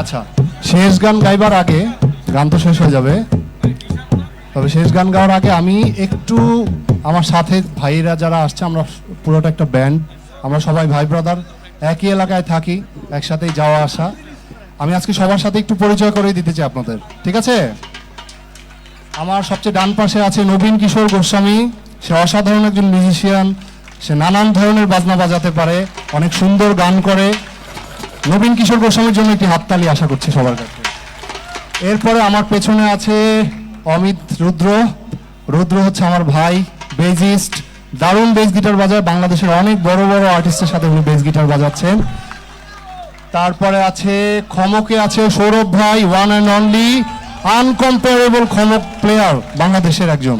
আচ্ছা শেষ গান গাইবার আগে গান তো শেষ হয়ে যাবে। তবে শেষ গান গাওয়ার আগে আমি একটু আমার সাথে ভাইরা যারা আসছে, আমরা পুরোটা একটা ব্যান্ড, আমরা সবাই ভাই ব্রাদার একই এলাকায় থাকি, একসাথেই যাওয়া আসা। আমি আজকে সবার সাথে একটু পরিচয় করে দিতে চাই আপনাদের, ঠিক আছে? আমার সবচেয়ে ডান পাশে আছে নবীন কিশোর গোস্বামী। সে অসাধারণ একজন মিউজিশিয়ান সে নানান ধরনের বাজনা বাজাতে পারে, অনেক সুন্দর গান করে। নবীন কিশোর গোস্বামীর জন্য একটি হাততালি আশা করছি সবার কাছে। এরপরে আমার পেছনে আছে অমিত রুদ্র। রুদ্র হচ্ছে আমার ভাই বেজিস্ট দারুণ বেস গিটার বাজায়। বাংলাদেশের অনেক বড় বড় আর্টিস্টের সাথে উনি বেস গিটার বাজাচ্ছেন। তারপরে আছে খমকে আছে সৌরভ ভাই ওয়ান অ্যান্ড অনলি আনকম্পারেবল খমক প্লেয়ার বাংলাদেশের একজন,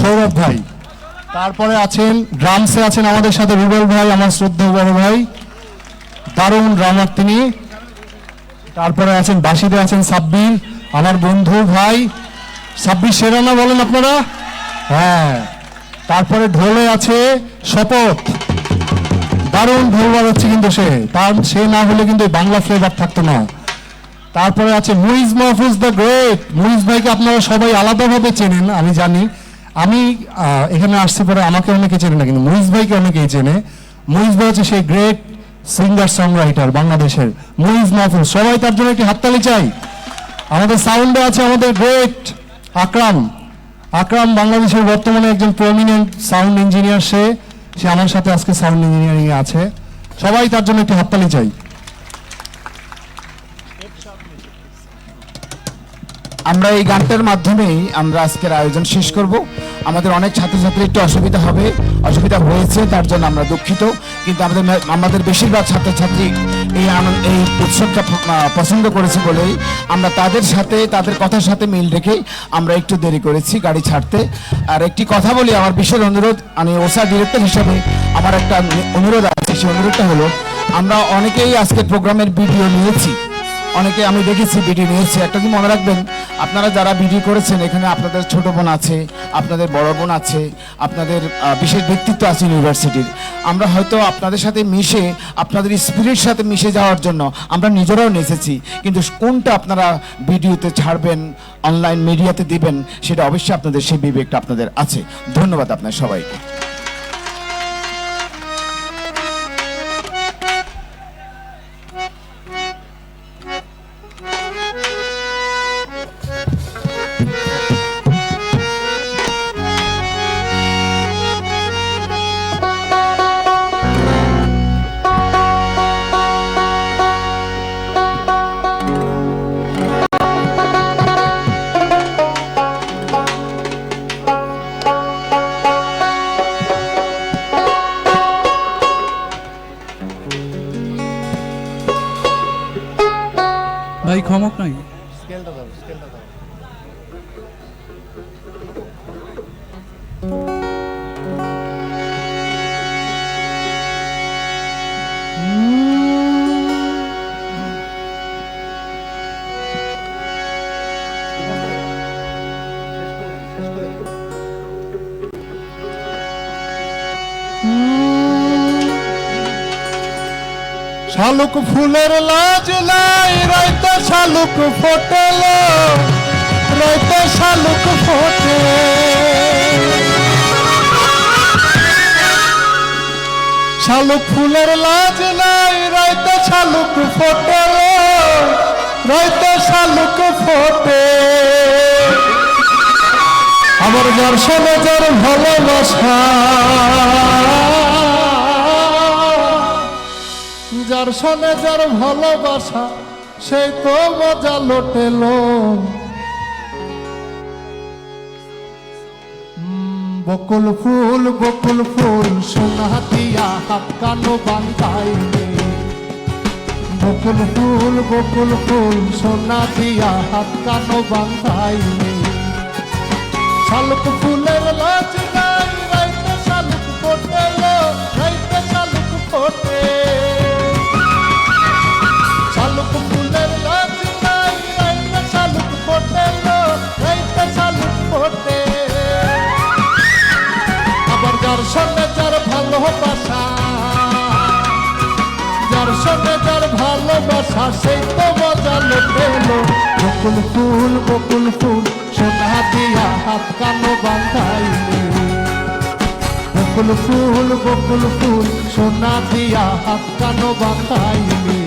সৌরভ ভাই। তারপরে আছেন ড্রামসে আছেন আমাদের সাথে রুবেল ভাই, আমার শ্রদ্ধা বড় ভাই। দারুণ ড্রামার তিনি। তারপরে আছেন বাসিদে আছেন সাব্বির। আমার বন্ধু ভাই, সাব্বির সেরানা বলেন আপনারা? হ্যাঁ। তারপরে ঢোলে আছে শপথ। দারুণ ঢোল বাজাচ্ছে কিন্তু সে। তার সে না হলে কিন্তু বাংলা ফ্লেভার থাকতো না। তারপরে আছে মুইজ মাহফুজ দ্য গ্রেট। মুইজ ভাইকে আপনারা সবাই আলাদাভাবে চেনেন, আমি জানি। আমি এখানে আসছি পরে আমাকে অনেকে চেনে না, কিন্তু মুইজ ভাইকে অনেকেই চেনে। মুইজ ভাই হচ্ছে সেই গ্রেট সিঙ্গার সং রাইটার বাংলাদেশের মুইজ মাহফুজ, সবাই তার জন্য একটি হাততালি চাই। আমাদের সাউন্ডে আছে, আমাদের গ্রেট আকরাম। আকরাম বাংলাদেশের বর্তমানে একজন প্রমিনেন্ট সাউন্ড ইঞ্জিনিয়ার সে সে আমার সাথে আজকে সাউন্ড ইঞ্জিনিয়ারিং আছে। সবাই তার জন্য একটি হাততালি চাই। আমরা এই গানটার মাধ্যমেই আমরা আজকের আয়োজন শেষ করব। আমাদের অনেক ছাত্রছাত্রী একটু অসুবিধা হবে, অসুবিধা হয়েছে, তার জন্য আমরা দুঃখিত। কিন্তু আমাদের আমাদের বেশিরভাগ ছাত্রছাত্রী এই এই উৎসবটা পছন্দ করেছে বলেই আমরা তাদের সাথে, তাদের কথার সাথে মিল রেখেই আমরা একটু দেরি করেছি গাড়ি ছাড়তে। আর একটি কথা বলি, আমার বিশেষ অনুরোধ, আমি ওসা ডিরেক্টর হিসাবে আমার একটা অনুরোধ আছে, সেই অনুরোধটা হলো, আমরা অনেকেই আজকে প্রোগ্রামের ভিডিও নিয়েছি। অনেকে আমি দেখেছি বিডি নিয়েছে একটা কি মনে রাখবেন? আপনারা যারা বিডি করেছেন, এখানে আপনাদের ছোট বোন আছে, আপনাদের বড় বোন আছে, আপনাদের বিশেষ ব্যক্তিত্ব আছে ইউনিভার্সিটির। আমরা হয়তো আপনাদের সাথে মিশে, আপনাদের স্পিরিট সাথে মিশে যাওয়ার জন্য আমরা নিজেরাও নেচেছি। কিন্তু কোনটা আপনারা ভিডিওতে ছাড়বেন, অনলাইন মিডিয়াতে দিবেন, সেটা অবশ্যই আপনাদের সেই বিবেকটা আপনাদের আছে। ধন্যবাদ আপনার সবাইকে। ভাই ক্ষমক নাই শালুক ফুলের লাজ নাই রাইতে শালুক ফোটেল রাইতে শালুক ফোটে। শালুক ফুলের লাজ নাই রাইতে শালুক ফোটেল রাইতে শালুক ফোটে। আমার যার সনে যার ভালোবাসা। যার সনে যার ভালোবাসা সেই তো মজা লোটেল। বকুল ফুল বকুল ফুল, সোনা দিয়া হাত কানো বান্ধাই বকুল ফুল বকুল ফুল, সোনা দিয়া হাত কানো বান্ধাই শালুক ফুলের লাজ নাই, রাইতে শালুক ফোটে রাইতে শালুক ফোটে। সেই তো বজালো লোটেলো বকুল ফুল বকুল ফুল, সোনা দিয়া হাত কানো বাঁধাইলে। বকুল ফুল বকুল ফুল, সোনা দিয়া হাত কানো বাঁধাইলে।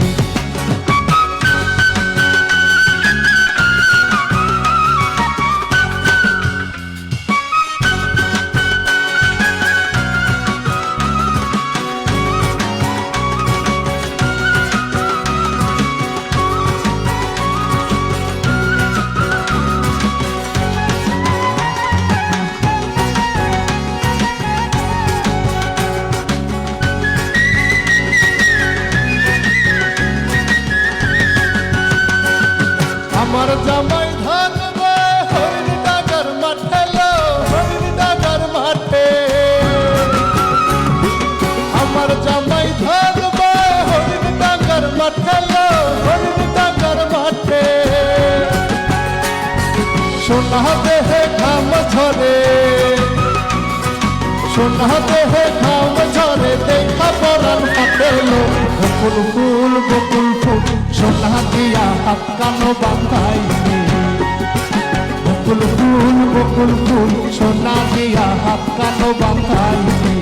সোনা দেহে ঘাম ঝরে। সোনা দেহে ঘাম ঝরে, দেখা পরান পাতেলো বকুল ফুল বকুল ফুল, সোনা দিয়া হাত কানো বাঁধাইলে বকুল ফুল বকুল ফুল, সোনা দিয়া হাত কানো বাঁধাইলে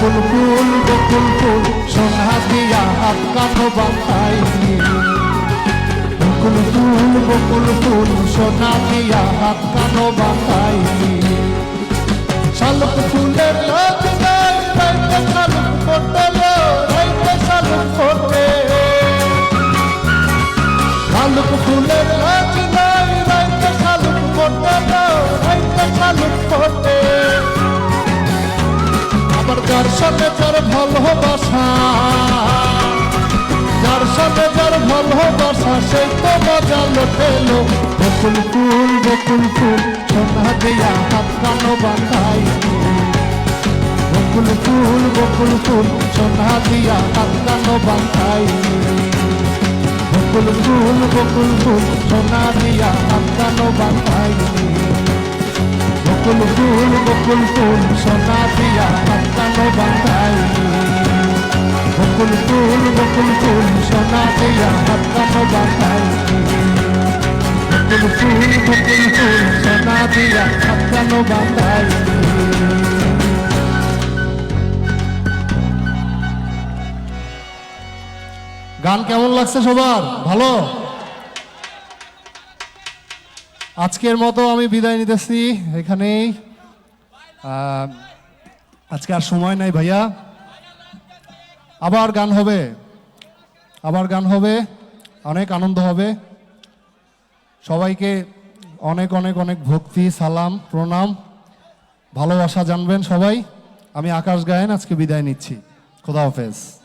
বকুল ফুল বকুল ফুল সোনা দিয়া হাত কাঁধো বাতাই বকুল ফুল বকুল ফুল সোনা দিয়া হাত কাঁধো বাতাই শালক ফুলের লোক শালুক ফোটলো ভালোবাসা সেই তো মজা লোটেলো বকুল ফুল বকুল ফুল সোনা দিয়া হাত কানো বাঁধাই বকুল ফুল বকুল ফুল সোনা দিয়া হাত কানো বাঁধাই বকুল ফুল বকুল ফুল সোনা দিয়া হাত কানো বাঁধাই বকুল ফুল বকুল ফুল সোনা দিয়া হাত কানো বাঁধাই বকুল ফুল বকুল ফুল সোনা দিয়া হাত কানো বাঁধাই। বকুল ফুল বকুল ফুল সোনা দিয়া হাত কানো বাঁধাই। গান কেমন লাগছে সবার? ভালো? আজকের মতো আমি বিদায় নিতেছি এখানেই। আজকে আর সময় নাই ভাইয়া। আবার গান হবে। আবার গান হবে। অনেক আনন্দ হবে। সবাইকে অনেক অনেক অনেক ভক্তি, সালাম, প্রণাম, ভালোবাসা জানবেন সবাই। আমি আকাশ গায়েন, আজকে বিদায় নিচ্ছি। খোদা হাফেজ।